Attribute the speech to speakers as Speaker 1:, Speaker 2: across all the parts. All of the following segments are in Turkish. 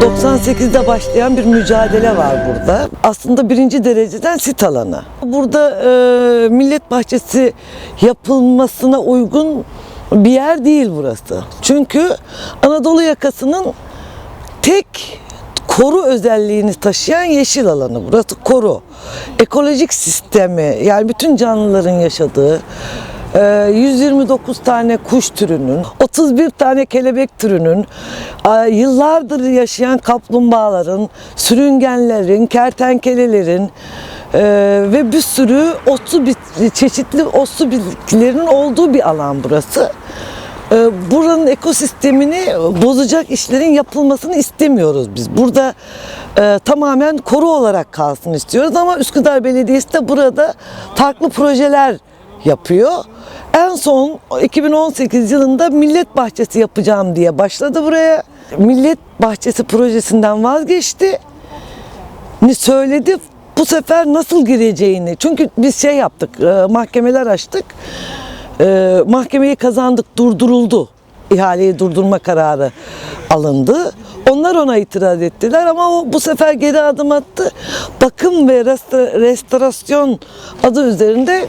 Speaker 1: 98'de başlayan bir mücadele var burada. Aslında birinci dereceden sit alanı. Burada e, millet bahçesi yapılmasına uygun bir yer değil burası. Çünkü Anadolu yakasının tek koru özelliğini taşıyan yeşil alanı. Burası koru. Ekolojik sistemi yani bütün canlıların yaşadığı 129 tane kuş türünün, 31 tane kelebek türünün, e, yıllardır yaşayan kaplumbağaların, sürüngenlerin, kertenkelelerin e, ve bir sürü otlu çeşitli otlu bitkilerin olduğu bir alan burası. Ee, buranın ekosistemini bozacak işlerin yapılmasını istemiyoruz biz. Burada e, tamamen koru olarak kalsın istiyoruz ama Üsküdar Belediyesi de burada farklı projeler yapıyor. En son 2018 yılında millet bahçesi yapacağım diye başladı buraya. Millet bahçesi projesinden vazgeçti. Ni söyledi. Bu sefer nasıl gireceğini. Çünkü biz şey yaptık, e, mahkemeler açtık. E, mahkemeyi kazandık, durduruldu. İhaleyi durdurma kararı alındı. Onlar ona itiraz ettiler ama o bu sefer geri adım attı. Bakım ve restorasyon adı üzerinde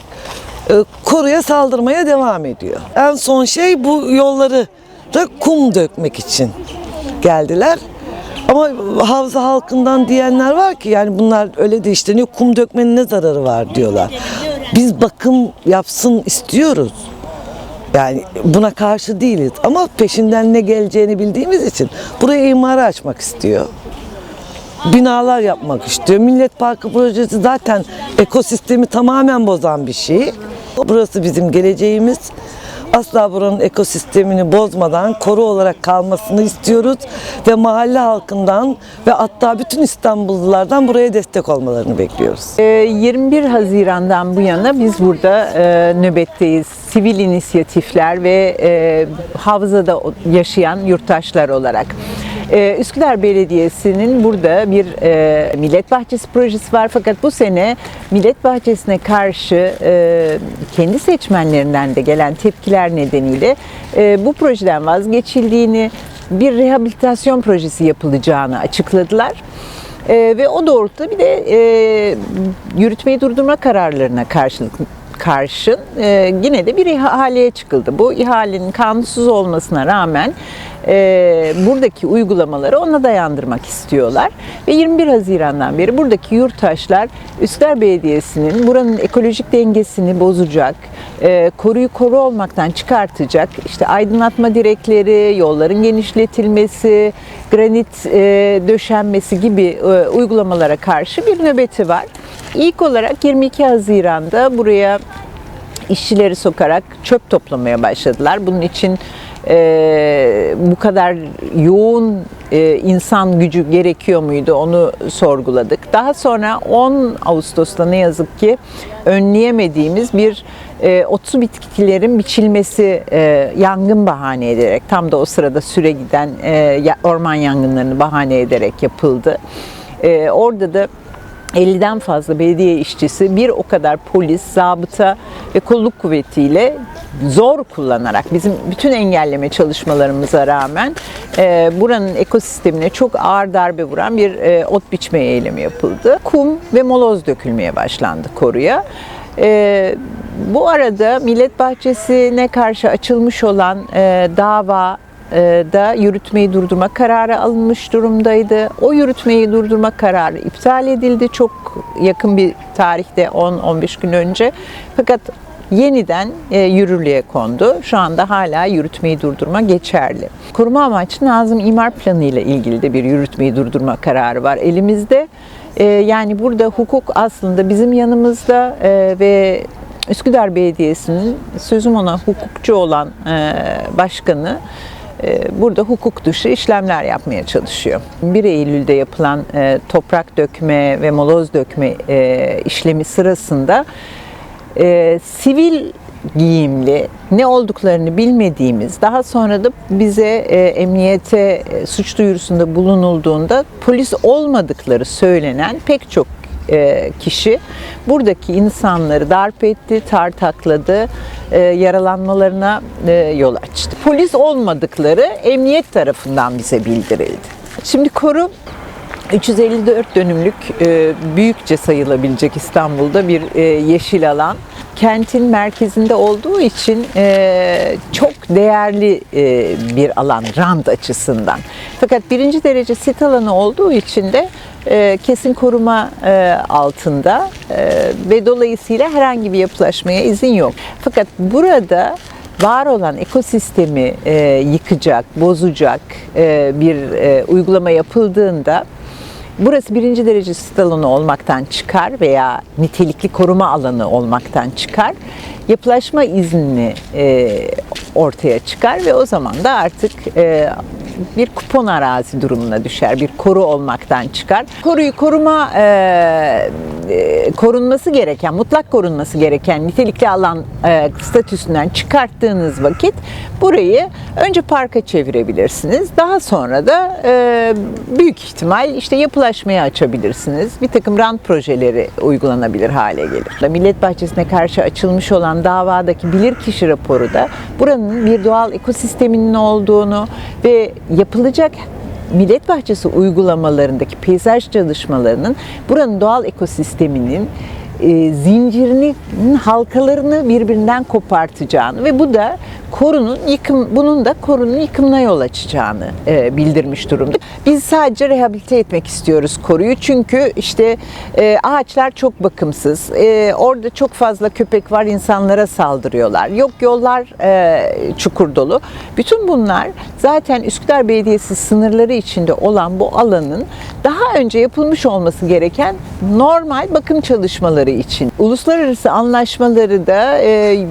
Speaker 1: koruya saldırmaya devam ediyor. En son şey bu yolları da kum dökmek için geldiler. Ama havza halkından diyenler var ki yani bunlar öyle de işleniyor. Kum dökmenin ne zararı var diyorlar. Biz bakım yapsın istiyoruz. Yani buna karşı değiliz ama peşinden ne geleceğini bildiğimiz için buraya imara açmak istiyor. Binalar yapmak istiyor. Millet Parkı projesi zaten ekosistemi tamamen bozan bir şey. Burası bizim geleceğimiz. Asla buranın ekosistemini bozmadan koru olarak kalmasını istiyoruz ve mahalle halkından ve hatta bütün İstanbullulardan buraya destek olmalarını bekliyoruz.
Speaker 2: Ee, 21 Haziran'dan bu yana biz burada e, nöbetteyiz. Sivil inisiyatifler ve e, havzada yaşayan yurttaşlar olarak. Ee, Üsküdar Belediyesi'nin burada bir e, millet bahçesi projesi var fakat bu sene millet bahçesine karşı e, kendi seçmenlerinden de gelen tepkiler nedeniyle e, bu projeden vazgeçildiğini, bir rehabilitasyon projesi yapılacağını açıkladılar. Ee, ve o doğrultuda bir de e, yürütmeyi durdurma kararlarına karşılık karşın e, yine de bir ihaleye çıkıldı. Bu ihalenin kanunsuz olmasına rağmen e, buradaki uygulamaları ona dayandırmak istiyorlar. Ve 21 Haziran'dan beri buradaki yurttaşlar Üsküdar Belediyesi'nin buranın ekolojik dengesini bozacak, e, koruyu koru olmaktan çıkartacak, işte aydınlatma direkleri, yolların genişletilmesi, granit e, döşenmesi gibi e, uygulamalara karşı bir nöbeti var. İlk olarak 22 Haziran'da buraya işçileri sokarak çöp toplamaya başladılar. Bunun için e, bu kadar yoğun e, insan gücü gerekiyor muydu onu sorguladık. Daha sonra 10 Ağustos'ta ne yazık ki önleyemediğimiz bir e, otsu bitkilerin biçilmesi e, yangın bahane ederek tam da o sırada süre giden e, orman yangınlarını bahane ederek yapıldı. E, orada da 50'den fazla belediye işçisi, bir o kadar polis, zabıta ve kolluk kuvvetiyle zor kullanarak bizim bütün engelleme çalışmalarımıza rağmen e, buranın ekosistemine çok ağır darbe vuran bir e, ot biçme eylemi yapıldı. Kum ve moloz dökülmeye başlandı koruya. E, bu arada Millet Bahçesi'ne karşı açılmış olan e, dava da yürütmeyi durdurma kararı alınmış durumdaydı. O yürütmeyi durdurma kararı iptal edildi çok yakın bir tarihte 10-15 gün önce. Fakat yeniden e, yürürlüğe kondu. Şu anda hala yürütmeyi durdurma geçerli. Koruma amaçlı Nazım İmar Planı ile ilgili de bir yürütmeyi durdurma kararı var elimizde. E, yani burada hukuk aslında bizim yanımızda e, ve Üsküdar Belediyesi'nin sözüm ona hukukçu olan başkanı burada hukuk dışı işlemler yapmaya çalışıyor. 1 Eylül'de yapılan e, toprak dökme ve moloz dökme e, işlemi sırasında e, sivil giyimli, ne olduklarını bilmediğimiz, daha sonra da bize emniyete suç duyurusunda bulunulduğunda polis olmadıkları söylenen pek çok kişi buradaki insanları darp etti, tartakladı, e, yaralanmalarına e, yol açtı. Polis olmadıkları emniyet tarafından bize bildirildi. Şimdi koru 354 dönümlük e, büyükçe sayılabilecek İstanbul'da bir yeşil alan. Kentin merkezinde olduğu için e, çok değerli e, bir alan rant açısından. Fakat birinci derece sit alanı olduğu için de e, kesin koruma e, altında e, ve dolayısıyla herhangi bir yapılaşmaya izin yok. Fakat burada var olan ekosistemi e, yıkacak, bozacak e, bir e, uygulama yapıldığında burası birinci derece sit olmaktan çıkar veya nitelikli koruma alanı olmaktan çıkar. Yapılaşma izni e, ortaya çıkar ve o zaman da artık e, bir kupon arazi durumuna düşer. Bir koru olmaktan çıkar. Koruyu koruma e, korunması gereken, mutlak korunması gereken nitelikli alan e, statüsünden çıkarttığınız vakit burayı önce parka çevirebilirsiniz. Daha sonra da e, büyük ihtimal işte yapılaşmaya açabilirsiniz. Bir takım rant projeleri uygulanabilir hale gelir. Millet Bahçesi'ne karşı açılmış olan davadaki bilirkişi raporu da buranın bir doğal ekosisteminin olduğunu ve yapılacak Millet Bahçesi uygulamalarındaki peyzaj çalışmalarının buranın doğal ekosisteminin e, zincirinin halkalarını birbirinden kopartacağını ve bu da korunun yıkım bunun da korunun yıkımına yol açacağını e, bildirmiş durumda. Biz sadece rehabilite etmek istiyoruz koruyu çünkü işte e, ağaçlar çok bakımsız. E, orada çok fazla köpek var insanlara saldırıyorlar. Yok yollar e, çukur dolu. Bütün bunlar zaten Üsküdar Belediyesi sınırları içinde olan bu alanın daha önce yapılmış olması gereken normal bakım çalışmaları için. Uluslararası anlaşmaları da e,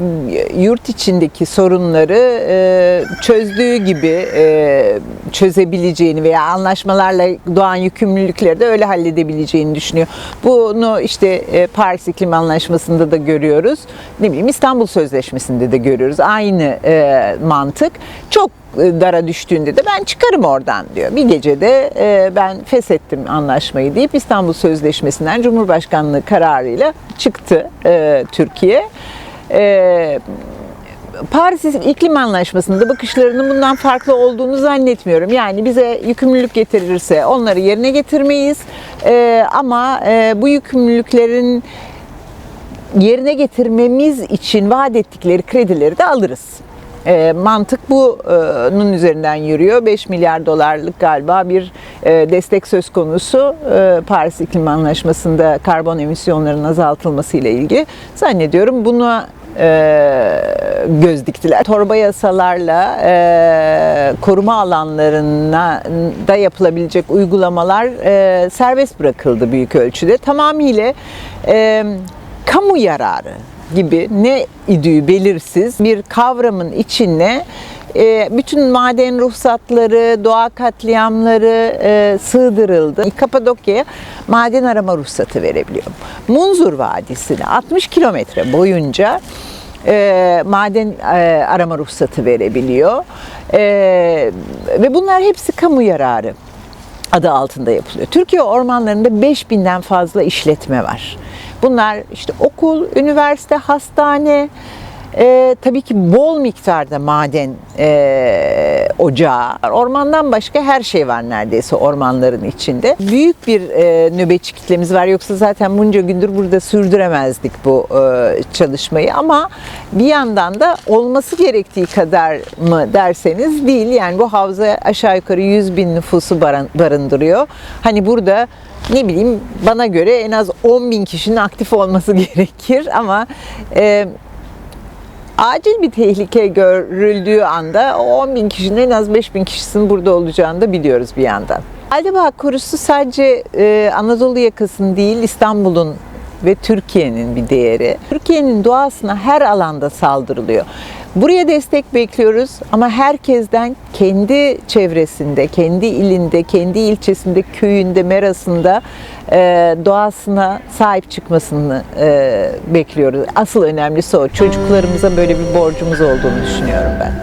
Speaker 2: yurt içindeki sorunları e, çözdüğü gibi e, çözebileceğini veya anlaşmalarla doğan yükümlülükleri de öyle halledebileceğini düşünüyor. Bunu işte e, Paris İklim Anlaşması'nda da görüyoruz. Ne bileyim İstanbul Sözleşmesi'nde de görüyoruz. Aynı e, mantık. Çok e, dara düştüğünde de ben çıkarım oradan diyor. Bir gecede e, ben feshettim anlaşmayı deyip İstanbul Sözleşmesi'nden Cumhurbaşkanlığı kararıyla çıktı e, Türkiye. E, Paris İklim Anlaşması'nda bakışlarının bundan farklı olduğunu zannetmiyorum. Yani bize yükümlülük getirirse onları yerine getirmeyiz. E, ama e, bu yükümlülüklerin yerine getirmemiz için vaat ettikleri kredileri de alırız. E, mantık bunun üzerinden yürüyor. 5 milyar dolarlık galiba bir e, destek söz konusu e, Paris İklim Anlaşması'nda karbon emisyonlarının azaltılması ile ilgili. Zannediyorum buna e, göz diktiler. Torba yasalarla e, koruma alanlarına da yapılabilecek uygulamalar e, serbest bırakıldı büyük ölçüde. Tamamıyla e, kamu yararı gibi ne idüğü belirsiz bir kavramın içine bütün maden ruhsatları, doğa katliamları e, sığdırıldı. Kapadokya'ya maden arama ruhsatı verebiliyor. Munzur Vadisi'ne 60 kilometre boyunca e, maden e, arama ruhsatı verebiliyor. E, ve bunlar hepsi kamu yararı adı altında yapılıyor. Türkiye ormanlarında 5000'den fazla işletme var. Bunlar işte okul, üniversite, hastane, e, tabii ki bol miktarda maden e, ocağı. Ormandan başka her şey var neredeyse ormanların içinde. Büyük bir e, nöbetçi kitlemiz var. Yoksa zaten bunca gündür burada sürdüremezdik bu e, çalışmayı. Ama bir yandan da olması gerektiği kadar mı derseniz değil. Yani bu havza aşağı yukarı 100 bin nüfusu barın- barındırıyor. Hani burada ne bileyim bana göre en az 10 bin kişinin aktif olması gerekir ama e, acil bir tehlike görüldüğü anda o 10 bin kişinin en az 5 bin kişisinin burada olacağını da biliyoruz bir yandan. Aldebağ Korusu sadece e, Anadolu yakasının değil İstanbul'un ve Türkiye'nin bir değeri. Türkiye'nin doğasına her alanda saldırılıyor. Buraya destek bekliyoruz ama herkesten kendi çevresinde, kendi ilinde, kendi ilçesinde, köyünde, merasında e, doğasına sahip çıkmasını e, bekliyoruz. Asıl önemlisi o. Çocuklarımıza böyle bir borcumuz olduğunu düşünüyorum ben.